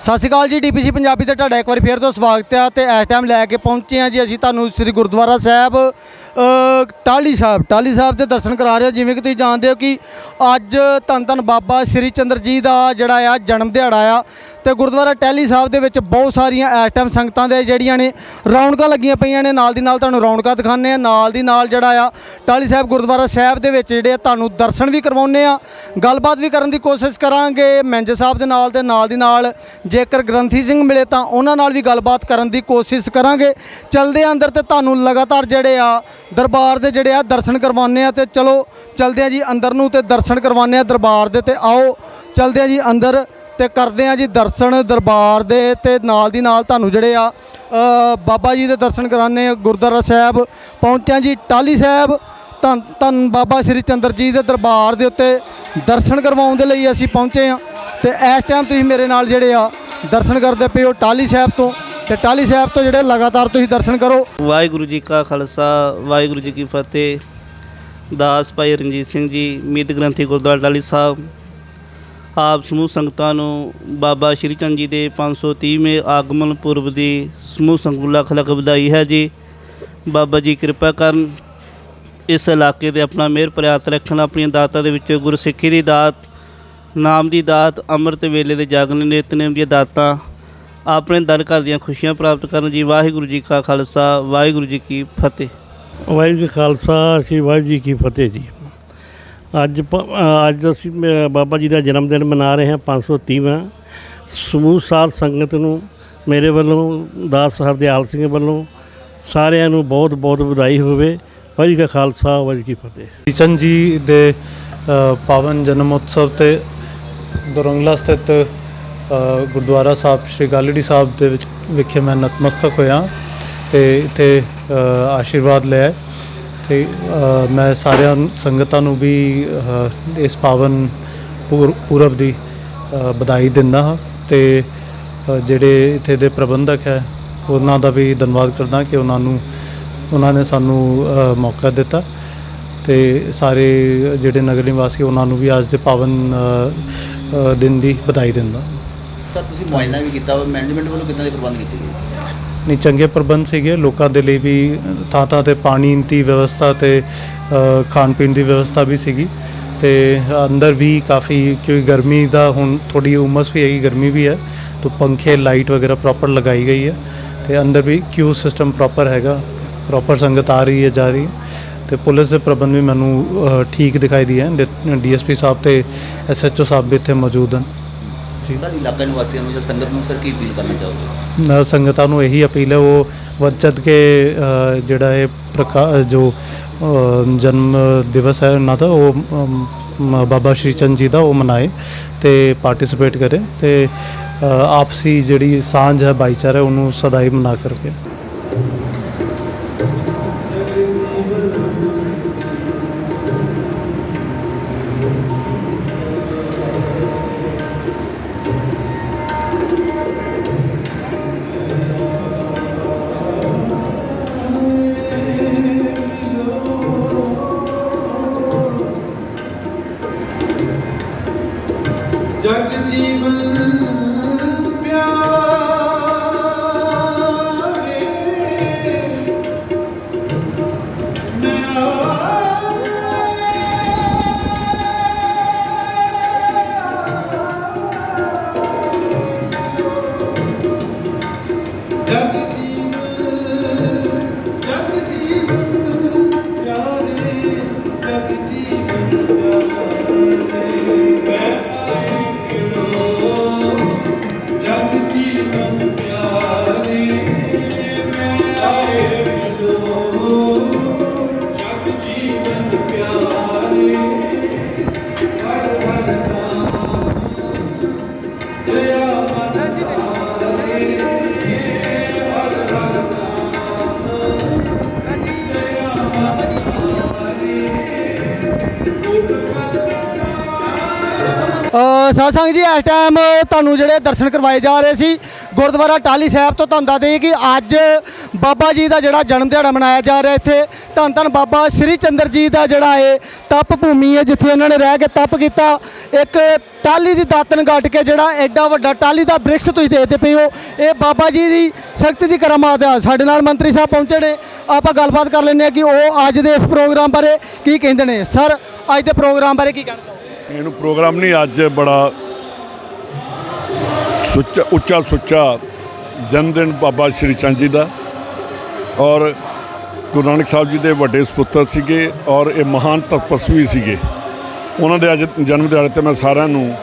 ਸਤਿ ਸ਼੍ਰੀ ਅਕਾਲ ਜੀ ਡੀਪੀਸੀ ਪੰਜਾਬੀ ਤੇ ਤੁਹਾਡਾ ਇੱਕ ਵਾਰੀ ਫੇਰ ਤੋਂ ਸਵਾਗਤ ਹੈ ਤੇ ਇਸ ਟਾਈਮ ਲੈ ਕੇ ਪਹੁੰਚੇ ਹਾਂ ਜੀ ਅਸੀਂ ਤੁਹਾਨੂੰ ਸ੍ਰੀ ਗੁਰਦੁਆਰਾ ਸਾਹਿਬ ਅ, ਟਾਹਲੀ ਸਾਹਿਬ ਟਾਹਲੀ ਸਾਹਿਬ ਦੇ ਦਰਸ਼ਨ ਕਰਾ ਰਹੇ ਹਾਂ। ਜਿਵੇਂ ਕਿ ਤੁਸੀਂ ਜਾਣਦੇ ਹੋ ਕਿ ਅੱਜ ਧੰਨ ਧੰਨ ਬਾਬਾ ਸ੍ਰੀ ਚੰਦਰ ਜੀ ਦਾ ਜਿਹੜਾ ਆ ਜਨਮ ਦਿਹਾੜਾ ਆ ਤੇ ਗੁਰਦੁਆਰਾ ਟਾਹਲੀ ਸਾਹਿਬ ਦੇ ਵਿੱਚ ਬਹੁਤ ਸਾਰੀਆਂ ਇਸ ਟਾਈਮ ਸੰਗਤਾਂ ਦੇ ਜਿਹੜੀਆਂ ਨੇ ਰੌਣਕਾਂ ਲੱਗੀਆਂ ਪਈਆਂ ਨੇ। ਨਾਲ ਦੀ ਨਾਲ ਤੁਹਾਨੂੰ ਰੌਣਕਾਂ ਦਿਖਾਉਂਦੇ ਆ ਨਾਲ ਦੀ ਨਾਲ ਜਿਹੜਾ ਆ ਟਾਹਲੀ ਸਾਹਿਬ ਗੁਰਦੁਆਰਾ ਸਾਹਿਬ ਦੇ ਵਿੱਚ ਜਿਹੜੇ ਆ ਤੁਹਾਨੂੰ ਦਰਸ਼ਨ ਵੀ ਕਰਵਾਉਂਦੇ ਆ ਗੱਲਬਾਤ ਵੀ ਕਰਨ ਦੀ ਕੋਸ਼ਿਸ਼ ਕਰਾਂਗੇ। ਮੈਨੇਜਰ ਸਾਹਿਬ ਦੇ ਨਾਲ ਤੇ ਨਾਲ ਦੀ ਨਾਲ ਜੇਕਰ ਗ੍ਰੰਥੀ ਸਿੰਘ ਮਿਲੇ ਤਾਂ ਉਹਨਾਂ ਨਾਲ ਵੀ ਗੱਲਬਾਤ ਕਰਨ ਦੀ ਕੋਸ਼ਿਸ਼ ਕਰਾਂਗੇ। ਚਲਦੇ ਆ ਅੰਦਰ ਤੇ ਤੁਹਾਨੂੰ ਲਗਾਤਾਰ ਜਿਹੜੇ ਆ ਦਰਬਾਰ ਦੇ ਜਿਹੜੇ ਆ ਦਰਸ਼ਨ ਕਰਵਾਉਂਦੇ ਆ ਤੇ ਚਲੋ ਚਲਦੇ ਆ ਜੀ ਅੰਦਰ ਨੂੰ ਤੇ ਦਰਸ਼ਨ ਕਰਵਾਉਂਦੇ ਆ ਦਰਬਾਰ ਦੇ ਤੇ ਆਓ। ਚਲਦੇ ਆ ਜੀ ਅੰਦਰ ਤੇ ਕਰਦੇ ਆ ਜੀ ਦਰਸ਼ਨ ਦਰਬਾਰ ਦੇ ਤੇ ਨਾਲ ਦੀ ਨਾਲ ਤੁਹਾਨੂੰ ਜਿਹੜੇ ਆ ਬਾਬਾ ਜੀ ਦੇ ਦਰਸ਼ਨ ਕਰਾਉਂਦੇ ਆ ਗੁਰਦੁਆਰਾ ਸਾਹਿਬ ਪਹੁੰਚਿਆ ਜੀ ਟਾਲੀ ਸਾਹਿਬ। ਧੰਨ ਧੰਨ ਬਾਬਾ ਸ੍ਰੀ ਚੰਦਰ ਜੀ ਦੇ ਦਰਬਾਰ ਦੇ ਉੱਤੇ ਦਰਸ਼ਨ ਕਰਵਾਉਣ ਦੇ ਲਈ ਅਸੀਂ ਪਹੁੰਚੇ ਆ ਤੇ ਇਸ ਟਾਈਮ ਤੁਸੀਂ ਮੇਰੇ ਨਾਲ ਜਿਹੜੇ ਆ ਦਰਸ਼ਨ ਕਰਦੇ ਪਏ ਹੋ ਟਾਲੀ ਸਾਹਿਬ ਤੋਂ ਤੇ ਟਾਲੀ ਸਾਹਿਬ ਤੋਂ ਜਿਹੜੇ ਲਗਾਤਾਰ ਤੁਸੀਂ ਦਰਸ਼ਨ ਕਰੋ। ਵਾਹਿਗੁਰੂ ਜੀ ਕਾ ਖਾਲਸਾ, ਵਾਹਿਗੁਰੂ ਜੀ ਕੀ ਫਤਿਹ। ਦਾਸ ਭਾਈ ਰਣਜੀਤ ਸਿੰਘ ਜੀ, ਮੀਤ ਗ੍ਰੰਥੀ ਗੁਰਦੁਆਰਾ ਟਾਹਲੀ ਸਾਹਿਬ। ਆਪ ਸਮੂਹ ਸੰਗਤਾਂ ਨੂੰ ਬਾਬਾ ਸ਼੍ਰੀ ਚੰਦ ਜੀ ਦੇ 530ਵੇਂ ਆਗਮਨ ਪੁਰਬ ਦੀ ਸਮੂਹ ਸੰਗਤ ਨੂੰ ਲੱਖ ਲੱਖ ਵਧਾਈ ਹੈ ਜੀ। ਬਾਬਾ ਜੀ ਕਿਰਪਾ ਕਰਨ ਇਸ ਇਲਾਕੇ 'ਤੇ ਆਪਣਾ ਮਿਹਰ ਪ੍ਰਿਆਤ ਰੱਖਣ, ਆਪਣੀਆਂ ਦਾਤਾਂ ਦੇ ਵਿੱਚ ਗੁਰਸਿੱਖੀ ਦੀ ਦਾਤ ਨਾਮ ਦੀ ਦਾਤ ਅੰਮ੍ਰਿਤ ਵੇਲੇ ਦੇ ਜਾਗਣ ਨਿਤਨੇਮ ਦੀਆਂ ਦਾਤਾਂ ਆਪਣੇ ਦਰ ਘਰ ਦੀਆਂ ਖੁਸ਼ੀਆਂ ਪ੍ਰਾਪਤ ਕਰਨ ਜੀ। ਵਾਹਿਗੁਰੂ ਜੀ ਕਾ ਖਾਲਸਾ ਵਾਹਿਗੁਰੂ ਜੀ ਕੀ ਫਤਿਹ। ਵਾਹਿਗੁਰੂ ਜੀ ਖਾਲਸਾ ਸ੍ਰੀ ਵਾਹਿਗੁਰੂ ਜੀ ਕੀ ਫਤਿਹ ਜੀ। ਅੱਜ ਅੱਜ ਅਸੀਂ ਬਾਬਾ ਜੀ ਦਾ ਜਨਮ ਦਿਨ ਮਨਾ ਰਹੇ ਹਾਂ 530ਵਾਂ ਸਮੂਹ ਸਾਧ ਸੰਗਤ ਨੂੰ ਮੇਰੇ ਵੱਲੋਂ ਦਾਸ ਹਰਦਿਆਲ ਸਿੰਘ ਵੱਲੋਂ ਸਾਰਿਆਂ ਨੂੰ ਬਹੁਤ ਬਹੁਤ ਵਧਾਈ ਹੋਵੇ। ਵਾਹਿਗੁਰੂ ਜੀ ਕਾ ਖਾਲਸਾ ਵਾਹਿਗੁਰੂ ਜੀ ਕੀ ਫਤਿਹ। ਕਿਸ਼ਨ ਜੀ ਦੇ ਪਾਵਨ ਜਨਮ ਉਤਸਵ ਤੇ ਦੁਰੰਗਲਾ ਸਥਿਤ ਗੁਰਦੁਆਰਾ ਸਾਹਿਬ, ਸ਼੍ਰੀ ਗਾਲੜੀ ਸਾਹਿਬ ਦੇ ਵਿੱਚ ਵਿਖੇ ਮੈਂ ਨਤਮਸਤਕ ਹੋਇਆ ਤੇ ਇੱਥੇ ਆਸ਼ੀਰਵਾਦ ਲਿਆ। ਤੇ ਮੈਂ ਸਾਰਿਆਂ ਸੰਗਤਾਂ ਨੂੰ ਵੀ ਇਸ ਪਾਵਨ ਪੂਰ- ਪੂਰਬ ਦੀ ਵਧਾਈ ਦਿੰਦਾ ਹਾਂ ਤੇ ਜਿਹੜੇ ਇੱਥੇ ਦੇ ਪ੍ਰਬੰਧਕ ਹੈ, ਉਹਨਾਂ ਦਾ ਵੀ ਧੰਨਵਾਦ ਕਰਦਾ ਕਿ ਉਹਨਾਂ ਨੂੰ, ਉਹਨਾਂ ਨੇ ਸਾਨੂੰ ਮੌਕਾ ਦਿੱਤਾ ਤੇ ਸਾਰੇ ਜਿਹੜੇ ਨਗਰ ਨਿਵਾਸੀ, ਉਹਨਾਂ ਨੂੰ ਵੀ ਅੱਜ ਦੇ ਪਾਵਨ ਅ, ਦਿਨ ਦੀ ਵਧਾਈ ਦਿੰਦਾ। ਸਰ ਤੁਸੀਂ ਮੁਆਇਨਾ ਵੀ ਕੀਤਾ ਵਾ ਮੈਨੇਜਮੈਂਟ ਵੱਲੋਂ ਕਿੱਦਾਂ ਦੇ ਪ੍ਰਬੰਧ ਕੀਤੇ ਗਏ? ਨਹੀਂ ਚੰਗੇ ਪ੍ਰਬੰਧ ਸੀਗੇ। ਲੋਕਾਂ ਦੇ ਲਈ ਵੀ ਥਾਂ ਥਾਂ ਤੇ ਪਾਣੀ ਦੀ ਵਿਵਸਥਾ ਤੇ ਅ, ਖਾਣ ਪੀਣ ਦੀ ਵਿਵਸਥਾ ਵੀ ਸੀਗੀ। ਤੇ ਅੰਦਰ ਵੀ ਕਾਫੀ ਕਿਉਂਕਿ ਗਰਮੀ ਦਾ ਹੁਣ ਥੋੜੀ ਉਮਸ ਵੀ ਹੈਗੀ ਗਰਮੀ ਵੀ ਹੈ। ਤਾਂ ਪੰਖੇ ਲਾਈਟ ਵਗੈਰਾ ਪ੍ਰੋਪਰ ਲਗਾਈ ਗਈ ਹੈ। ਤੇ ਅੰਦਰ ਵੀ ਕਿਊ ਸਿਸਟਮ ਪ੍ਰੋਪਰ ਹੈਗਾ। ਪ੍ਰੋਪਰ ਸੰਗਤ ਆ ਰਹੀ ਹੈ ਜਾ ਰਹੀ ਹੈ। ਤੇ ਪੁਲਿਸ ਦੇ ਪ੍ਰਬੰਧ ਵੀ ਮੈਨੂੰ ਅ, ਠੀਕ ਦਿਖਾਈ ਦੀ ਹੈ। ਡੀਐਸਪੀ ਸਾਹਿਬ ਤੇ ਐਸਐਚਓ ਸਾਹਿਬ ਵੀ ਇੱਥੇ ਮੌਜੂਦ ਹਨ। ਜੀ। ਸਰ ਇਲਾਕਾ ਨਿਵਾਸੀਆਂ ਨੂੰ ਜਾਂ ਸੰਗਤ ਨੂੰ ਸਰ ਕੀ ਅਪੀਲ ਕਰਨਾ ਚਾਹੋਗੇ? ਨਾਲ ਸੰਗਤਾਂ ਨੂੰ ਇਹੀ ਅਪੀਲ ਹੈ ਉਹ ਵੱਧ ਚੜ੍ਹ ਕੇ ਅ, ਜਿਹੜਾ ਇਹ ਪ੍ਰਕਾ ਜੋ ਅ, ਜਨਮ ਦਿਵਸ ਹੈ ਉਹਨਾਂ ਦਾ ਉਹ ਅਮ, ਮ- ਬਾਬਾ ਸ਼੍ਰੀ ਚੰਦ ਜੀ ਦਾ ਉਹ ਮਨਾਏ ਤੇ ਪਾਰਟਿਸਿਪੇਟ ਕਰੇ ਤੇ ਅ, ਆਪਸੀ ਜਿਹੜੀ ਸਾਂਝ ਹੈ ਭਾਈਚਾਰਾ ਉਹਨੂੰ ਸਦਾਈ ਮਨਾ ਕਰਕੇ। ਸਾਧ ਸੰਗਤ ਜੀ, ਇਸ ਟਾਈਮ ਤੁਹਾਨੂੰ ਜਿਹੜੇ ਦਰਸ਼ਨ ਕਰਵਾਏ ਜਾ ਰਹੇ ਸੀ, ਗੁਰਦੁਆਰਾ ਟਾਲੀ ਸਾਹਿਬ ਤੋਂ ਤੁਹਾਨੂੰ ਦੱਸ ਦਈਏ ਕਿ ਅੱਜ ਬਾਬਾ ਜੀ ਦਾ ਜਿਹੜਾ ਜਨਮ ਦਿਹਾੜਾ ਮਨਾਇਆ ਜਾ ਰਿਹਾ ਇੱਥੇ। ਧੰਨ ਧੰਨ ਬਾਬਾ ਸ੍ਰੀ ਚੰਦਰ ਜੀ ਦਾ ਜਿਹੜਾ ਇਹ ਤਪ ਭੂਮੀ ਹੈ, ਜਿੱਥੇ ਇਹਨਾਂ ਨੇ ਰਹਿ ਕੇ ਤਪ ਕੀਤਾ। ਇੱਕ ਟਾਲੀ ਦੀ ਦਾਤਨ ਗੱਡ ਕੇ ਜਿਹੜਾ ਐਡਾ ਵੱਡਾ ਟਾਲੀ ਦਾ ਬ੍ਰਿਕਸ ਤੁਸੀਂ ਦੇਖਦੇ ਪਏ ਹੋ। ਇਹ ਬਾਬਾ ਜੀ ਦੀ ਸ਼ਕਤੀ ਦੀ ਕਰਾਮਾਤ ਆ। ਸਾਡੇ ਨਾਲ ਮੰਤਰੀ ਸਾਹਿਬ ਪਹੁੰਚੇ ਨੇ। ਆਪਾਂ ਗੱਲਬਾਤ ਕਰ ਲੈਂਦੇ ਆ ਕਿ ਉਹ ਅੱਜ ਦੇ ਇਸ ਪ੍ਰੋਗਰਾਮ ਬਾਰੇ ਕੀ ਕਹਿੰਦੇ ਨੇ। ਸਰ ਅੱਜ ਦੇ ਪ੍ਰੋਗਰਾਮ ਬਾਰੇ ਕੀ ਕਹਿਣਾ ਚਾਹੋਗੇ? ਇਹਨੂੰ ਪ੍ਰੋਗਰਾਮ ਨਹੀਂ, ਅੱਜ ਬੜਾ ਸੁੱਚਾ, ਉੱਚਾ ਸੁੱਚਾ ਜਨਮ ਦਿਨ ਬਾਬਾ ਸ਼੍ਰੀ ਚੰਦ ਜੀ ਦਾ। ਔਰ ਗੁਰੂ ਨਾਨਕ ਸਾਹਿਬ ਜੀ ਦੇ ਵੱਡੇ ਸੁਪੁੱਤਰ ਸੀਗੇ ਔਰ ਇਹ ਮਹਾਨ ਤਪਸਵੀ ਸੀਗੇ। ਉਹਨਾਂ ਦੇ ਅੱਜ ਜਨਮ ਦਿਹਾੜੇ ਤੇ ਮੈਂ ਸਾਰਿਆਂ ਨੂੰ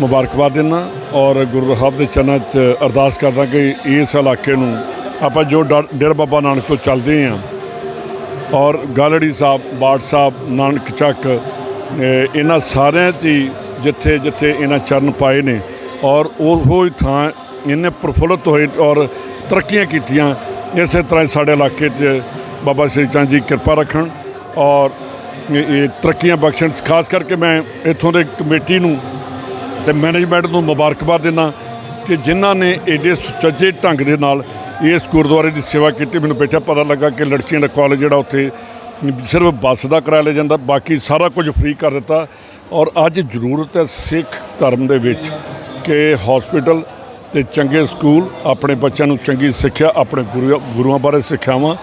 ਮੁਬਾਰਕਬਾਦ ਦਿੰਦਾ ਔਰ ਗੁਰੂ ਸਾਹਿਬ ਦੇ ਚਰਨਾਂ 'ਚ ਅਰਦਾਸ ਕਰਦਾ ਕਿ ਇਸ ਇਲਾਕੇ ਨੂੰ ਆਪਾਂ ਜੋ ਡਾ- ਬਾਬਾ ਨਾਨਕ ਤੋਂ ਚੱਲਦੇ ਹਾਂ। ਔਰ ਗਾਲੜੀ ਸਾਹਿਬ ਬਾੜ ਸਾਹਿਬ, ਨਾਨਕ ਚੱਕ ਇਹਨਾਂ ਸਾਰਿਆਂ 'ਚ ਹੀ ਜਿੱਥੇ ਜਿੱਥੇ ਇਹਨਾਂ ਚਰਨ ਪਾਏ ਨੇ ਔਰ ਉਹ ਹੀ ਥਾਂ ਇਹਨੇ ਪ੍ਰਫੁੱਲਤ ਹੋਏ ਔਰ ਤਰੱਕੀਆਂ ਕੀਤੀਆਂ। ਇਸੇ ਤਰ੍ਹਾਂ ਹੀ ਸਾਡੇ ਇਲਾਕੇ 'ਚ ਬਾਬਾ ਸ਼੍ਰੀ ਚੰਦ ਜੀ ਕਿਰਪਾ ਰੱਖਣ ਔਰ ਇਹ ਤਰੱਕੀਆਂ ਬਖਸ਼ਣ। ਖਾਸ ਕਰਕੇ ਮੈਂ ਇੱਥੋਂ ਦੇ ਕਮੇਟੀ ਨੂੰ ਤੇ ਮੈਨੇਜਮੈਂਟ ਨੂੰ ਮੁਬਾਰਕਬਾਦ ਦਿੰਦਾ ਕਿ ਜਿਨ੍ਹਾਂ ਨੇ ਏਡੇ ਸੁਚੱਜੇ ਢੰਗ ਦੇ ਨਾਲ ਇਸ ਗੁਰਦੁਆਰੇ ਦੀ ਸੇਵਾ ਕੀਤੀ। ਮੈਨੂੰ ਬੈਠਾ ਪਤਾ ਲੱਗਾ ਕਿ ਲੜਕੀਆਂ ਦਾ ਕਾਲਜ ਜਿਹੜਾ ਉੱਥੇ ਸਿਰਫ ਬੱਸ ਦਾ ਕਿਰਾਇਆ ਲਿਆ ਜਾਂਦਾ, ਬਾਕੀ ਸਾਰਾ ਕੁਝ ਫ੍ਰੀ ਕਰ ਦਿੱਤਾ। ਔਰ ਅੱਜ ਜ਼ਰੂਰਤ ਹੈ ਸਿੱਖ ਧਰਮ ਦੇ ਵਿੱਚ ਕਿ ਹਸਪੀਟਲ ਤੇ ਚੰਗੇ ਸਕੂਲ ਆਪਣੇ ਬੱਚਿਆਂ ਨੂੰ ਚੰਗੀ ਸਿੱਖਿਆ, ਆਪਣੇ ਗੁਰੂ ਗੁਰੂਆਂ ਬਾਰੇ ਸਿੱਖਿਆਵਾਂ।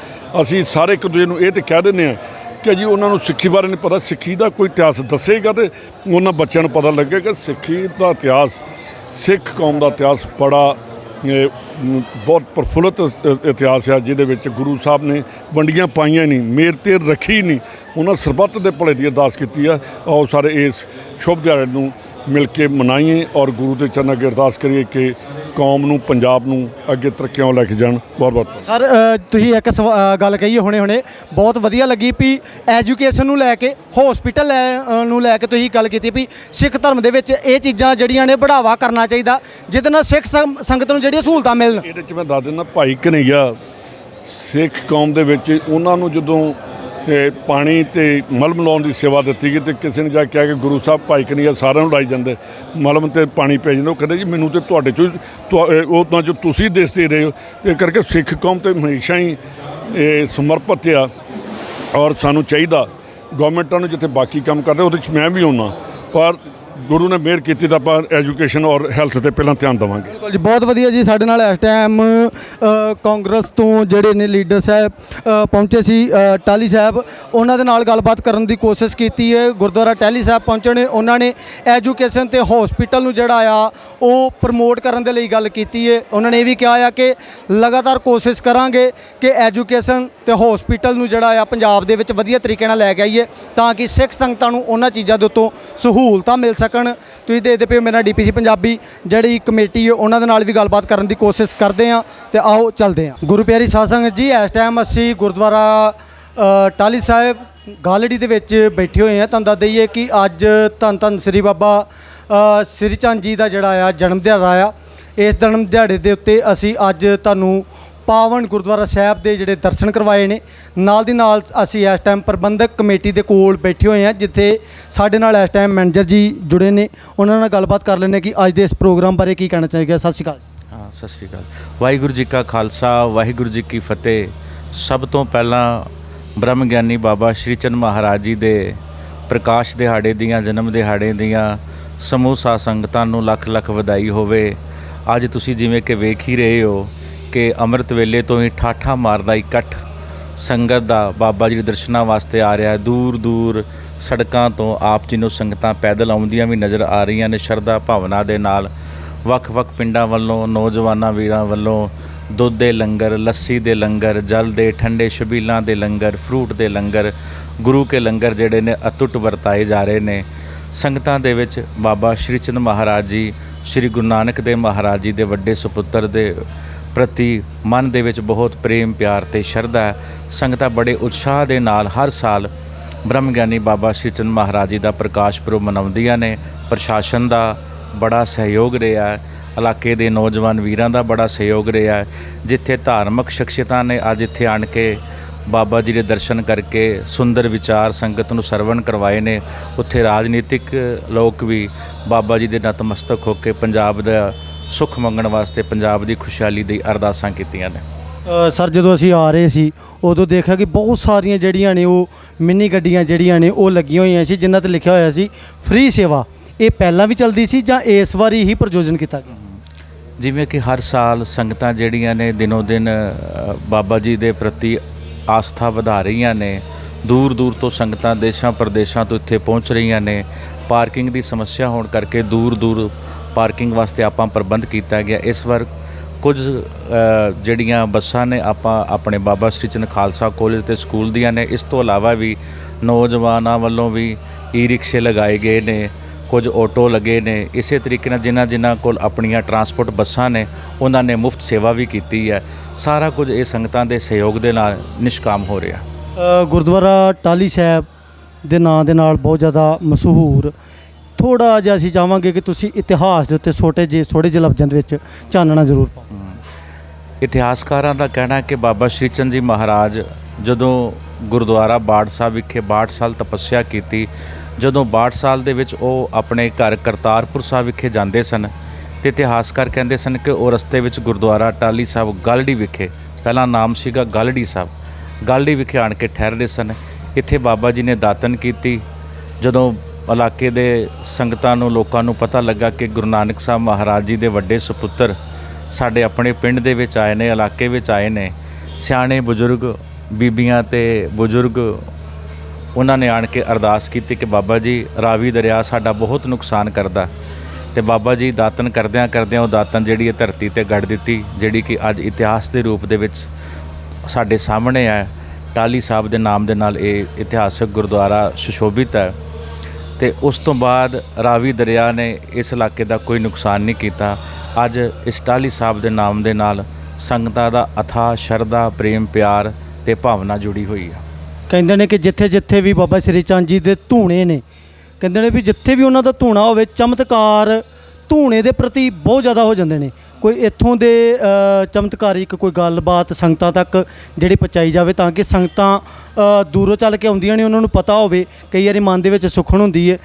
ਅਸੀਂ ਸਾਰੇ ਇੱਕ ਦੂਜੇ ਨੂੰ ਇਹ ਤੇ ਕਹਿ ਦਿੰਦੇ ਆ ਕਿ ਜੀ ਉਹਨਾਂ ਨੂੰ ਸਿੱਖੀ ਬਾਰੇ ਨਹੀਂ ਪਤਾ, ਸਿੱਖੀ ਦਾ ਕੋਈ ਇਤਿਹਾਸ ਦੱਸੇਗਾ ਤੇ ਉਹਨਾਂ ਬੱਚਿਆਂ ਨੂੰ ਪਤਾ ਲੱਗੇਗਾ ਸਿੱਖੀ ਦਾ ਇਤਿਹਾਸ, ਸਿੱਖ ਕੌਮ ਦਾ ਇਤਿਹਾਸ ਬੜਾ ਬਹੁਤ ਪ੍ਰਫੁੱਲਤ ਇਤਿਹਾਸ ਹੈ ਜਿਹਦੇ ਵਿੱਚ ਗੁਰੂ ਸਾਹਿਬ ਨੇ ਵੰਡੀਆਂ ਪਾਈਆਂ ਨਹੀਂ, ਮੇਰ ਤੇ ਰੱਖੀ ਨਹੀਂ, ਉਹਨਾਂ ਸਰਬੱਤ ਦੇ ਭਲੇ ਦੀ ਅਰਦਾਸ ਕੀਤੀ ਆ। ਆਓ ਸਾਰੇ ਇਸ ਸ਼ੁਭ ਦਿਹਾੜੇ ਨੂੰ ਮਿਲ ਕੇ ਮਨਾਈਏ ਔਰ ਗੁਰੂ ਦੇ ਚਰਨਾਂ ਅੱਗੇ ਅਰਦਾਸ ਕਰੀਏ ਕਿ ਕੌਮ ਨੂੰ ਪੰਜਾਬ ਨੂੰ ਅੱਗੇ ਤਰੱਕੀਆਂ ਲੈ ਕੇ ਜਾਣ। ਬਹੁਤ ਬਹੁਤ ਸਰ ਅ, ਤੁਸੀਂ ਇੱਕ ਸਵਾ- ਅ, ਗੱਲ ਕਹੀ ਹੁਣੇ ਹੁਣੇ ਬਹੁਤ ਵਧੀਆ ਲੱਗੀ ਵੀ ਐਜੂਕੇਸ਼ਨ ਨੂੰ ਲੈ ਕੇ ਹਸਪੀਟਲ ਨੂੰ ਲੈ ਕੇ ਤੁਸੀਂ ਗੱਲ ਕੀਤੀ ਵੀ ਸਿੱਖ ਧਰਮ ਦੇ ਵਿੱਚ ਇਹ ਚੀਜ਼ਾਂ ਜਿਹੜੀਆਂ ਨੇ ਬੜਾਵਾ ਕਰਨਾ ਚਾਹੀਦਾ ਜਿਹਦੇ ਨਾਲ ਸਿੱਖ ਸੰ- ਸੰਗਤ ਨੂੰ ਜਿਹੜੀਆਂ ਸਹੂਲਤਾਂ ਮਿਲਣ। ਇਹਦੇ ਚ ਮੈਂ ਦੱਸ ਦਿੰਦਾ ਭਾਈ ਕਨਈਆ ਸਿੱਖ ਕੌਮ ਦੇ ਵਿੱਚ ਉਹਨਾਂ ਨੂੰ ਜਦੋਂ ਇਹ ਪਾਣੀ ਤੇ ਮਲਮ ਲਾਉਣ ਦੀ ਸੇਵਾ ਦਿੱਤੀ ਗਈ ਤੇ ਕਿਸੇ ਨੇ ਜਾ ਕੇ ਕਿਹਾ ਕਿ ਗੁਰੂ ਸਾਹਿਬ ਭਾਈ ਕਨਈਆ ਸਾਰਿਆਂ ਨੂੰ ਲਾਈ ਜਾਂਦੇ। ਮਲਮ ਤੇ ਪਾਣੀ ਪੈ ਜਾਂਦਾ। ਉਹ ਕਹਿੰਦੇ ਜੀ ਮੈਨੂੰ ਤੇ ਤੁਹਾਡੇ ਚੋਂ ਹੀ ਤੁਹਾ- ਇਹ ਉਹ ਤਾਂ ਜੋ ਤੁਸੀਂ ਦੇਸਦੇ ਰਹੇ ਹੋ, ਤੇ ਇਹ ਕਰਕੇ ਸਿੱਖ ਕੌਮ ਤੇ ਹਮੇਸ਼ਾ ਹੀ ਇਹ ਸਮਰਪਿਤ ਆ ਔਰ ਸਾਨੂੰ ਚਾਹੀਦਾ। ਗਵਰਨਮੈਂਟਾਂ ਨੂੰ ਜਿੱਥੇ ਬਾਕੀ ਕੰਮ ਕਰਦੇ, ਉਹਦੇ 'ਚ ਮੈਂ ਵੀ ਆਉਣਾ ਪਰ ਗੁਰੂ ਨੇ ਮਿਹਰ ਕੀਤੀ ਤਾਂ ਆਪਾਂ ਐਜੂਕੇਸ਼ਨ ਔਰ ਹੈਲਥ ਤੇ ਪਹਿਲਾਂ ਧਿਆਨ ਦੇਵਾਂਗੇ। ਬਿਲਕੁਲ ਜੀ ਬਹੁਤ ਵਧੀਆ ਜੀ ਸਾਡੇ ਨਾਲ ਇਸ ਟਾਈਮ ਕਾਂਗਰਸ ਤੋਂ ਜਿਹੜੇ ਨੇ ਲੀਡਰ ਸਾਹਿਬ ਪਹੁੰਚੇ ਸੀ ਅ, ਟਾਲੀ ਸਾਹਿਬ ਉਹਨਾਂ ਦੇ ਨਾਲ ਗੱਲਬਾਤ ਕਰਨ ਦੀ ਕੋਸ਼ਿਸ਼ ਕੀਤੀ ਹੈ। ਗੁਰਦੁਆਰਾ ਟਾਲੀ ਸਾਹਿਬ ਪਹੁੰਚੇ ਨੇ ਉਹਨਾਂ ਨੇ ਐਜੂਕੇਸ਼ਨ ਤੇ ਹਸਪੀਟਲ ਨੂੰ ਜਿਹੜਾ ਆ ਉਹ ਪ੍ਰਮੋਟ ਕਰਨ ਦੇ ਲਈ ਗੱਲ ਕੀਤੀ ਹੈ। ਉਹਨਾਂ ਨੇ ਇਹ ਵੀ ਕਿਹਾ ਆ ਕਿ ਲਗਾਤਾਰ ਕੋਸ਼ਿਸ਼ ਕਰਾਂਗੇ ਕਿ ਐਜੂਕੇਸ਼ਨ ਤੇ ਹਸਪੀਟਲ ਨੂੰ ਜਿਹੜਾ ਆ ਪੰਜਾਬ ਦੇ ਵਿੱਚ ਵਧੀਆ ਤਰੀਕੇ ਨਾਲ ਲੈ ਕੇ ਆਈਏ ਤਾਂ ਕਿ ਸਿੱਖ ਸੰਗਤਾਂ ਨੂੰ ਉਹਨਾਂ ਚੀਜ਼ਾਂ ਦੇ ਉੱਤੋਂ ਸਹੂਲਤਾਂ ਮਿਲ ਸਕਣ ਸਕਣ। ਤੁਸੀਂ ਦੇਖਦੇ ਪਏ ਹੋ ਮੇਰਾ ਡੀਪੀਸੀ ਪੰਜਾਬੀ ਜਿਹੜੀ ਕਮੇਟੀ ਹੈ ਉਹਨਾਂ ਦੇ ਨਾਲ ਵੀ ਗੱਲਬਾਤ ਕਰਨ ਦੀ ਕੋਸ਼ਿਸ਼ ਕਰਦੇ ਹਾਂ ਤੇ ਆਓ ਚੱਲਦੇ ਹਾਂ। ਗੁਰੂ ਪਿਆਰੀ ਸਾਧ ਜੀ ਇਸ ਟਾਈਮ ਅਸੀਂ ਗੁਰਦੁਆਰਾ ਅ, ਟਾਲੀ ਸਾਹਿਬ ਗਾਲੜੀ ਦੇ ਵਿੱਚ ਬੈਠੇ ਹੋਏ ਹਾਂ। ਤੁਹਾਨੂੰ ਦੱਸ ਦਈਏ ਕਿ ਅੱਜ ਧੰਨ ਧੰਨ ਸ੍ਰੀ ਬਾਬਾ ਸ੍ਰੀ ਚੰਦ ਜੀ ਦਾ ਜਿਹੜਾ ਆ ਜਨਮ ਦਿਹਾੜਾ ਆ। ਇਸ ਜਨਮ ਦਿਹਾੜੇ ਦੇ ਉੱਤੇ ਅਸੀਂ ਅੱਜ ਤੁਹਾਨੂੰ ਪਾਵਨ ਗੁਰਦੁਆਰਾ ਸਾਹਿਬ ਦੇ ਜਿਹੜੇ ਦਰਸ਼ਨ ਕਰਵਾਏ ਨੇ। ਨਾਲ ਦੀ ਨਾਲ ਅਸੀਂ ਇਸ ਟਾਈਮ ਪ੍ਰਬੰਧਕ ਕਮੇਟੀ ਦੇ ਕੋਲ ਬੈਠੇ ਹੋਏ ਹਾਂ, ਜਿੱਥੇ ਸਾਡੇ ਨਾਲ ਇਸ ਟਾਈਮ ਮੈਨੇਜਰ ਜੀ ਜੁੜੇ ਨੇ। ਉਹਨਾਂ ਨਾਲ ਗੱਲਬਾਤ ਕਰ ਲੈਂਦੇ ਹਾਂ ਕਿ ਅੱਜ ਦੇ ਇਸ ਪ੍ਰੋਗਰਾਮ ਬਾਰੇ ਕੀ ਕਹਿਣਾ ਚਾਹੀਦਾ ਸਤਿ ਸ਼੍ਰੀ ਅਕਾਲ ਹਾਂ, ਸਤਿ ਸ਼੍ਰੀ ਅਕਾਲ। ਵਾਹਿਗੁਰੂ ਜੀ ਕਾ ਖਾਲਸਾ, ਵਾਹਿਗੁਰੂ ਜੀ ਕੀ ਫਤਿਹ। ਸਭ ਤੋਂ ਪਹਿਲਾਂ ਬ੍ਰਹਮ ਗਿਆਨੀ ਬਾਬਾ ਸ਼੍ਰੀ ਚੰਦ ਮਹਾਰਾਜ ਜੀ ਦੇ ਪ੍ਰਕਾਸ਼ ਦਿਹਾੜੇ ਦੀਆਂ, ਜਨਮ ਦਿਹਾੜੇ ਦੀਆਂ, ਸਮੂਹ ਸਾਧ ਸੰਗਤਾਂ ਨੂੰ ਲੱਖ ਲੱਖ ਵਧਾਈ ਹੋਵੇ। ਅੱਜ ਤੁਸੀਂ ਜਿਵੇਂ ਕਿ ਵੇਖ ਹੀ ਰਹੇ ਹੋ ਕਿ ਅੰਮ੍ਰਿਤ ਵੇਲੇ ਤੋਂ ਹੀ ਠਾਠਾ ਮਾਰਦਾ ਇਕੱਠ। ਸੰਗਤ ਦਾ ਬਾਬਾ ਜੀ ਦੇ ਦਰਸ਼ਨਾਂ ਵਾਸਤੇ ਆ ਰਿਹਾ ਹੈ। ਦੂਰ ਦੂਰ ਸੜਕਾਂ ਤੋਂ ਆਪ ਜੀ ਨੂੰ ਸੰਗਤਾਂ ਪੈਦਲ ਆਉਂਦੀਆਂ ਵੀ ਨਜ਼ਰ ਆ ਰਹੀਆਂ ਨੇ। ਸ਼ਰਧਾ ਭਾਵਨਾ ਦੇ ਨਾਲ ਵੱਖ-ਵੱਖ ਪਿੰਡਾਂ ਵੱਲੋਂ, ਨੌਜਵਾਨਾਂ ਵੀਰਾਂ ਵੱਲੋਂ ਦੁੱਧ ਦੇ ਲੰਗਰ, ਲੱਸੀ ਦੇ ਲੰਗਰ, ਜਲ ਦੇ ਠੰਡੇ ਸ਼ਬੀਲਾਂ ਦੇ ਲੰਗਰ, ਫਰੂਟ ਦੇ ਲੰਗਰ, ਗੁਰੂ ਕੇ ਲੰਗਰ ਜਿਹੜੇ ਨੇ ਅਤੁੱਟ ਵਰਤਾਏ ਜਾ ਰਹੇ ਨੇ। ਸੰਗਤਾਂ ਦੇ ਵਿੱਚ ਬਾਬਾ ਸ਼੍ਰੀ ਚੰਦ ਮਹਾਰਾਜ ਜੀ, ਸ਼੍ਰੀ ਗੁਰੂ ਨਾਨਕ ਦੇਵ ਮਹਾਰਾਜ ਜੀ ਦੇ ਵੱਡੇ ਸੁਪੁੱਤਰ ਦੇ ਪ੍ਰਤੀ ਮਨ ਦੇ ਵਿੱਚ ਬਹੁਤ ਪ੍ਰੇਮ, ਪਿਆਰ ਤੇ ਸ਼ਰਧਾ ਹੈ। ਸੰਗਤਾਂ ਬੜੇ ਉਤਸ਼ਾਹ ਦੇ ਨਾਲ ਹਰ ਸਾਲ ਬ੍ਰਹਮ ਗਿਆਨੀ ਬਾਬਾ ਸ਼੍ਰੀ ਚੰਦ ਮਹਾਰਾਜ ਜੀ ਦਾ ਪ੍ਰਕਾਸ਼ ਪੁਰਬ ਮਨਾਉਂਦੀਆਂ ਨੇ। ਪ੍ਰਸ਼ਾਸਨ ਦਾ ਬੜਾ ਸਹਿਯੋਗ ਰਿਹਾ ਹੈ। ਇਲਾਕੇ ਦੇ ਨੌਜਵਾਨ ਵੀਰਾਂ ਦਾ ਬੜਾ ਸਹਿਯੋਗ ਰਿਹਾ ਹੈ। ਜਿੱਥੇ ਧਾਰਮਿਕ ਸ਼ਖਸੀਅਤਾਂ ਨੇ ਅੱਜ ਇੱਥੇ ਆਣ ਕੇ ਬਾਬਾ ਜੀ ਦੇ ਦਰਸ਼ਨ ਕਰਕੇ ਸੁੰਦਰ ਵਿਚਾਰ ਸੰਗਤ ਨੂੰ ਸਰਵਣ ਕਰਵਾਏ ਨੇ। ਉੱਥੇ ਰਾਜਨੀਤਿਕ ਲੋਕ ਵੀ ਬਾਬਾ ਜੀ ਦੇ ਨਤਮਸਤਕ ਹੋ ਕੇ ਪੰਜਾਬ ਦਾ ਸੁੱਖ ਮੰਗਣ ਵਾਸਤੇ ਪੰਜਾਬ ਦੀ ਖੁਸ਼ਹਾਲੀ ਦੀ ਅਰਦਾਸਾਂ ਕੀਤੀਆਂ ਨੇ। ਸਰ ਜਦੋਂ ਅਸੀਂ ਆ ਰਹੇ ਸੀ ਉਦੋਂ ਦੇਖਿਆ ਕਿ ਬਹੁਤ ਸਾਰੀਆਂ ਜਿਹੜੀਆਂ ਨੇ ਉਹ ਮਿੰਨੀ ਗੱਡੀਆਂ ਜਿਹੜੀਆਂ ਨੇ ਉਹ ਲੱਗੀਆਂ ਹੋਈਆਂ ਸੀ ਜਿਨ੍ਹਾਂ ਤੇ ਲਿਖਿਆ ਹੋਇਆ ਸੀ ਫ੍ਰੀ ਸੇਵਾ। ਇਹ ਪਹਿਲਾਂ ਵੀ ਚੱਲਦੀ ਸੀ ਜਾਂ ਇਸ ਵਾਰੀ ਹੀ ਪ੍ਰਯੋਜਨ ਕੀਤਾ ਗਿਆ? ਜਿਵੇਂ ਕਿ ਹਰ ਸਾਲ ਸੰਗਤਾਂ ਜਿਹੜੀਆਂ ਨੇ ਦਿਨੋ ਦਿਨ ਬਾਬਾ ਜੀ ਦੇ ਪ੍ਰਤੀ ਆਸਥਾ ਵਧਾ ਰਹੀਆਂ ਨੇ ਦੂਰ ਦੂਰ ਤੋਂ ਸੰਗਤਾਂ ਦੇਸ਼ਾਂ ਪ੍ਰਦੇਸ਼ਾਂ ਤੋਂ ਇੱਥੇ ਪਹੁੰਚ ਰਹੀਆਂ ਨੇ ਪਾਰਕਿੰਗ ਦੀ ਸਮੱਸਿਆ ਹੋਣ ਕਰਕੇ ਦੂਰ ਦੂਰ ਪਾਰਕਿੰਗ ਵਾਸਤੇ ਆਪਾਂ ਪ੍ਰਬੰਧ ਕੀਤਾ ਗਿਆ। ਇਸ ਵਾਰ ਕੁਝ ਜਿਹੜੀਆਂ ਬੱਸਾਂ ਨੇ ਆਪਾਂ ਆਪਣੇ ਬਾਬਾ ਸ੍ਰੀ ਚੰਦ ਖਾਲਸਾ ਕਾਲਜ ਤੇ ਸਕੂਲ ਦੀਆਂ ਨੇ, ਇਸ ਤੋਂ ਇਲਾਵਾ ਵੀ ਨੌਜਵਾਨਾਂ ਵੱਲੋਂ ਵੀ ਈ ਰਿਕਸ਼ੇ ਲਗਾਏ ਗਏ ਨੇ, ਕੁਝ ਆਟੋ ਲੱਗੇ ਨੇ। ਇਸੇ ਤਰੀਕੇ ਨਾਲ ਜਿਨ੍ਹਾਂ ਜਿਨ੍ਹਾਂ ਕੋਲ ਆਪਣੀਆਂ ਟਰਾਂਸਪੋਰਟ ਬੱਸਾਂ ਨੇ, ਉਹਨਾਂ ਨੇ ਮੁਫਤ ਸੇਵਾ ਵੀ ਕੀਤੀ ਹੈ। ਸਾਰਾ ਕੁਝ ਇਹ ਸੰਗਤਾਂ ਦੇ ਸਹਿਯੋਗ ਦੇ ਨਾਲ ਨਿਸ਼ਕਾਮ ਹੋ ਰਿਹਾ। ਗੁਰਦੁਆਰਾ ਟਾਲੀ ਸਾਹਿਬ ਦੇ ਨਾਂ ਦੇ ਨਾਲ ਬਹੁਤ ਜ਼ਿਆਦਾ ਮਸ਼ਹੂਰ ਥੋੜਾ ਜਿਹਾ ਅਸੀਂ ਚਾਹਾਂਗੇ ਕਿ ਤੁਸੀਂ ਇਤਿਹਾਸ ਦੇ ਉੱਤੇ ਛੋਟੇ ਜਿਹੇ ਥੋੜੇ ਜਿਹੇ ਲਫ਼ਜ਼ਾਂ ਦੇ ਵਿੱਚ ਚਾਨਣਾ ਜ਼ਰੂਰ ਪਾਓ। ਇਤਿਹਾਸਕਾਰਾਂ ਦਾ ਕਹਿਣਾ ਹੈ ਕਿ ਬਾਬਾ ਸ਼੍ਰੀ ਚੰਦ ਜੀ ਮਹਾਰਾਜ ਜਦੋਂ ਗੁਰਦੁਆਰਾ ਬਾੜ ਸਾਹਿਬ ਵਿਖੇ 62 ਸਾਲ ਤਪੱਸਿਆ ਕੀਤੀ, ਜਦੋਂ 62 ਸਾਲ ਦੇ ਵਿੱਚ ਉਹ ਆਪਣੇ ਘਰ ਕਰਤਾਰਪੁਰ ਸਾਹਿਬ ਵਿਖੇ ਜਾਂਦੇ ਸਨ ਤੇ ਇਤਿਹਾਸਕਾਰ ਕਹਿੰਦੇ ਸਨ ਕਿ ਉਹ ਰਸਤੇ ਵਿੱਚ ਗੁਰਦੁਆਰਾ ਟਾਲੀ ਸਾਹਿਬ ਗਲੜੀ ਵਿਖੇ, ਪਹਿਲਾ ਨਾਮ ਸੀਗਾ ਗਲੜੀ ਸਾਹਿਬ, ਗਲੜੀ ਵਿਖੇ ਆਣ ਕੇ ਠਹਿਰਦੇ ਸਨ। ਇੱਥੇ ਬਾਬਾ ਜੀ ਨੇ ਦਾਤਨ ਕੀਤੀ। ਜਦੋਂ ਇਲਾਕੇ ਦੇ ਸੰਗਤਾਂ ਨੂੰ, ਲੋਕਾਂ ਨੂੰ ਪਤਾ ਲੱਗਾ ਕਿ ਗੁਰੂ ਨਾਨਕ ਸਾਹਿਬ ਮਹਾਰਾਜ ਜੀ ਦੇ ਵੱਡੇ ਸੁਪੁੱਤਰ ਸਾਡੇ ਆਪਣੇ ਪਿੰਡ ਦੇ ਵਿੱਚ ਆਏ ਨੇ, ਇਲਾਕੇ ਵਿੱਚ ਆਏ ਨੇ। ਸਿਆਣੇ ਬਜ਼ੁਰਗ, ਬੀਬੀਆਂ ਤੇ ਬਜ਼ੁਰਗ, ਉਹਨਾਂ ਨੇ ਆਣ ਕੇ ਅਰਦਾਸ ਕੀਤੀ ਕਿ ਬਾਬਾ ਜੀ, ਰਾਵੀ ਦਰਿਆ ਸਾਡਾ ਬਹੁਤ ਨੁਕਸਾਨ ਕਰਦਾ। ਤੇ ਬਾਬਾ ਜੀ ਦਾਤਨ ਕਰਦਿਆਂ ਕਰਦਿਆਂ ਉਹ ਦਾਤਨ ਜਿਹੜੀ ਹੈ ਧਰਤੀ ਤੇ ਗੱਡ ਦਿੱਤੀ, ਜਿਹੜੀ ਕਿ ਅੱਜ ਇਤਿਹਾਸ ਦੇ ਰੂਪ ਦੇ ਵਿੱਚ ਸਾਡੇ ਸਾਹਮਣੇ ਹੈ। ਟਾਲੀ ਸਾਹਿਬ ਦੇ ਨਾਮ ਦੇ ਨਾਲ ਇਹ ਇਤਿਹਾਸਕ ਗੁਰਦੁਆਰਾ ਸੁਸ਼ੋਭਿਤ ਹੈ। ਤੇ ਉਸ ਤੋਂ ਬਾਅਦ ਰਾਵੀ ਦਰਿਆ ਨੇ ਇਸ ਇਲਾਕੇ ਦਾ ਕੋਈ ਨੁਕਸਾਨ ਨਹੀਂ ਕੀਤਾ। ਅੱਜ ਇਸ ਟਾਹਲੀ ਸਾਹਿਬ ਦੇ ਨਾਮ ਦੇ ਨਾਲ ਸੰਗਤਾਂ ਦਾ ਅਥਾ ਸ਼ਰਧਾ, ਪ੍ਰੇਮ, ਪਿਆਰ ਤੇ ਭਾਵਨਾ ਜੁੜੀ ਹੋਈ ਆ। ਕਹਿੰਦੇ ਨੇ ਕਿ ਜਿੱਥੇ ਜਿੱਥੇ ਵੀ ਬਾਬਾ ਸ੍ਰੀ ਚੰਦ ਜੀ ਦੇ ਧੂਣੇ ਨੇ, ਕਹਿੰਦੇ ਨੇ ਵੀ ਜਿੱਥੇ ਵੀ ਉਹਨਾਂ ਦਾ ਧੂਣਾ ਹੋਵੇ, ਚਮਤਕਾਰ ਧੂਣੇ ਦੇ ਪ੍ਰਤੀ ਬਹੁਤ ਜ਼ਿਆਦਾ ਹੋ ਜਾਂਦੇ ਨੇ। ਕੋਈ ਇੱਥੋਂ ਦੇ ਚਮਤਕਾਰਿਕ ਕੋਈ ਗੱਲਬਾਤ ਸੰਗਤਾਂ ਤੱਕ ਜਿਹੜੀ ਪਹੁੰਚਾਈ ਜਾਵੇ ਤਾਂ ਕਿ ਸੰਗਤਾਂ ਦੂਰੋਂ ਚੱਲ ਕੇ ਆਉਂਦੀਆਂ ਨੇ, ਉਹਨਾਂ ਨੂੰ ਪਤਾ ਹੋਵੇ ਕਈ ਵਾਰੀ ਮਨ ਦੇ ਵਿੱਚ ਸੁਖਣ ਹੁੰਦੀ ਹੈ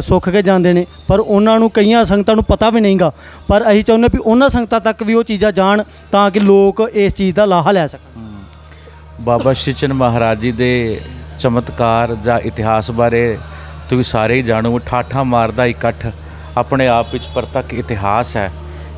ਸੁੱਖ ਕੇ ਜਾਂਦੇ ਨੇ, ਪਰ ਉਹਨਾਂ ਨੂੰ ਕਈਆਂ ਸੰਗਤਾਂ ਨੂੰ ਪਤਾ ਵੀ ਨਹੀਂਗਾ, ਪਰ ਅਸੀਂ ਚਾਹੁੰਦੇ ਵੀ ਉਹਨਾਂ ਸੰਗਤਾਂ ਤੱਕ ਵੀ ਉਹ ਚੀਜ਼ਾਂ ਜਾਣ ਤਾਂ ਕਿ ਲੋਕ ਇਸ ਚੀਜ਼ ਦਾ ਲਾਹਾ ਲੈ ਸਕਣ। ਬਾਬਾ ਸ਼੍ਰੀ ਚੰਦ ਮਹਾਰਾਜ ਜੀ ਦੇ ਚਮਤਕਾਰ ਜਾਂ ਇਤਿਹਾਸ ਬਾਰੇ ਤੁਸੀਂ ਸਾਰੇ ਹੀ ਜਾਣੋ, ਠਾਠਾ ਮਾਰਦਾ ਇਕੱਠ ਆਪਣੇ ਆਪ ਵਿੱਚ ਪ੍ਰਤੱਖ ਇਤਿਹਾਸ ਹੈ।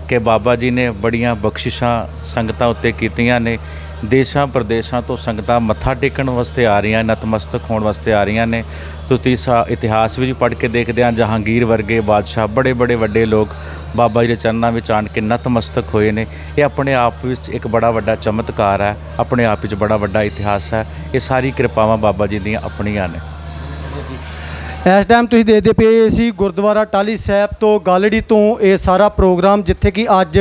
ਕਿ ਬਾਬਾ ਜੀ ਨੇ ਬੜੀਆਂ ਬਖਸ਼ਿਸ਼ਾਂ ਸੰਗਤਾਂ ਉੱਤੇ ਕੀਤੀਆਂ ਨੇ। ਦੇਸ਼ਾਂ ਪ੍ਰਦੇਸ਼ਾਂ ਤੋਂ ਸੰਗਤਾਂ ਮੱਥਾ ਟੇਕਣ ਵਾਸਤੇ ਆ ਰਹੀਆਂ, ਨਤਮਸਤਕ ਹੋਣ ਵਾਸਤੇ ਆ ਰਹੀਆਂ ਨੇ। ਤੁਸੀਂ ਸਾ ਇਤਿਹਾਸ ਵਿੱਚ ਪੜ੍ਹ ਕੇ ਦੇਖਦੇ ਹਾਂ, ਜਹਾਂਗੀਰ ਵਰਗੇ ਬਾਦਸ਼ਾਹ, ਬੜੇ ਬੜੇ ਵੱਡੇ ਲੋਕ ਬਾਬਾ ਜੀ ਦੇ ਚਰਨਾਂ ਵਿੱਚ ਆਣ ਕੇ ਨਤਮਸਤਕ ਹੋਏ ਨੇ। ਇਹ ਆਪਣੇ ਆਪ ਵਿੱਚ ਇੱਕ ਬੜਾ ਵੱਡਾ ਚਮਤਕਾਰ ਹੈ, ਆਪਣੇ ਆਪ ਵਿੱਚ ਬੜਾ ਵੱਡਾ ਇਤਿਹਾਸ ਹੈ। ਇਹ ਸਾਰੀ ਕਿਰਪਾਵਾਂ ਬਾਬਾ ਜੀ ਦੀਆਂ ਆਪਣੀਆਂ ਨੇ। ਇਸ ਟਾਈਮ ਤੁਸੀਂ ਦੇਖਦੇ ਪਏ ਸੀ ਗੁਰਦੁਆਰਾ ਟਾਲੀ ਸਾਹਿਬ ਤੋਂ ਗਾਲੜੀ ਤੋਂ ਇਹ ਸਾਰਾ ਪ੍ਰੋਗਰਾਮ, ਜਿੱਥੇ ਕਿ ਅੱਜ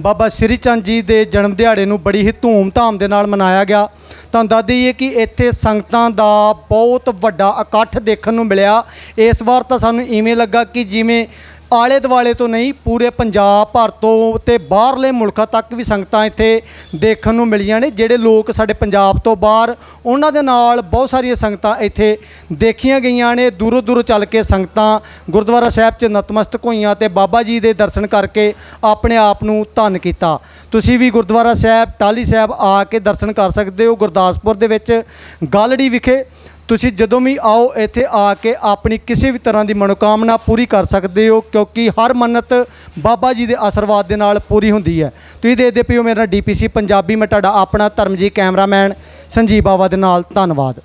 ਬਾਬਾ ਸ੍ਰੀ ਚੰਦ ਜੀ ਦੇ ਜਨਮ ਦਿਹਾੜੇ ਨੂੰ ਬੜੀ ਹੀ ਧੂਮ-ਧਾਮ ਦੇ ਨਾਲ ਮਨਾਇਆ ਗਿਆ। ਤੁਹਾਨੂੰ ਦੱਸ ਦਈਏ ਕਿ ਇੱਥੇ ਸੰਗਤਾਂ ਦਾ ਬਹੁਤ ਵੱਡਾ ਇਕੱਠ ਦੇਖਣ ਨੂੰ ਮਿਲਿਆ। ਇਸ ਵਾਰ ਤਾਂ ਸਾਨੂੰ ਇਵੇਂ ਲੱਗਾ ਕਿ ਜਿਵੇਂ ਆਲੇ ਦੁਆਲੇ ਤੋਂ ਨਹੀਂ, ਪੂਰੇ ਪੰਜਾਬ ਭਰ ਤੋਂ ਤੇ ਬਾਹਰਲੇ ਮੁਲਕਾਂ ਤੱਕ ਵੀ ਸੰਗਤਾਂ ਇੱਥੇ ਦੇਖਣ ਨੂੰ ਮਿਲੀਆਂ ਨੇ, ਜਿਹੜੇ ਲੋਕ ਸਾਡੇ ਪੰਜਾਬ ਤੋਂ ਬਾਹਰ, ਉਹਨਾਂ ਦੇ ਨਾਲ ਬਹੁਤ ਸਾਰੀਆਂ ਸੰਗਤਾਂ ਇੱਥੇ ਦੇਖੀਆਂ ਗਈਆਂ ਨੇ। ਦੂਰੋਂ ਦੂਰੋਂ ਚੱਲ ਕੇ ਸੰਗਤਾਂ ਗੁਰਦੁਆਰਾ ਸਾਹਿਬ 'ਚ ਨਤਮਸਤਕ ਹੋਈਆਂ ਤੇ ਬਾਬਾ ਜੀ ਦੇ ਦਰਸ਼ਨ ਕਰਕੇ ਆਪਣੇ ਆਪ ਨੂੰ ਧੰਨ ਕੀਤਾ। ਤੁਸੀਂ ਵੀ ਗੁਰਦੁਆਰਾ ਸਾਹਿਬ ਟਾਲੀ ਸਾਹਿਬ ਆ ਕੇ ਦਰਸ਼ਨ ਕਰ ਸਕਦੇ ਹੋ। ਗੁਰਦਾਸਪੁਰ ਦੇ ਵਿੱਚ ਗਾਲੜੀ ਵਿਖੇ ਤੁਸੀਂ ਜਦੋਂ ਵੀ ਆਓ, ਇੱਥੇ ਆ ਕੇ ਆਪਣੀ ਕਿਸੇ ਵੀ ਤਰ੍ਹਾਂ ਦੀ ਮਨੋਕਾਮਨਾ ਪੂਰੀ ਕਰ ਸਕਦੇ ਹੋ, ਕਿਉਂਕਿ ਹਰ ਮੰਨਤ ਬਾਬਾ ਜੀ ਦੇ ਆਸ਼ੀਰਵਾਦ ਦੇ ਨਾਲ ਪੂਰੀ ਹੁੰਦੀ ਹੈ। ਤੁਸੀਂ ਦੇਖਦੇ ਪਿਓ ਮੇਰਾ ਡੀਪੀਸੀ ਪੰਜਾਬੀ, ਮੈਂ ਤੁਹਾਡਾ ਆਪਣਾ ਧਰਮਜੀਤ ਕੈਮਰਾਮੈਨ ਸੰਜੀਵ ਬਾਵਾ ਦੇ ਨਾਲ। ਧੰਨਵਾਦ।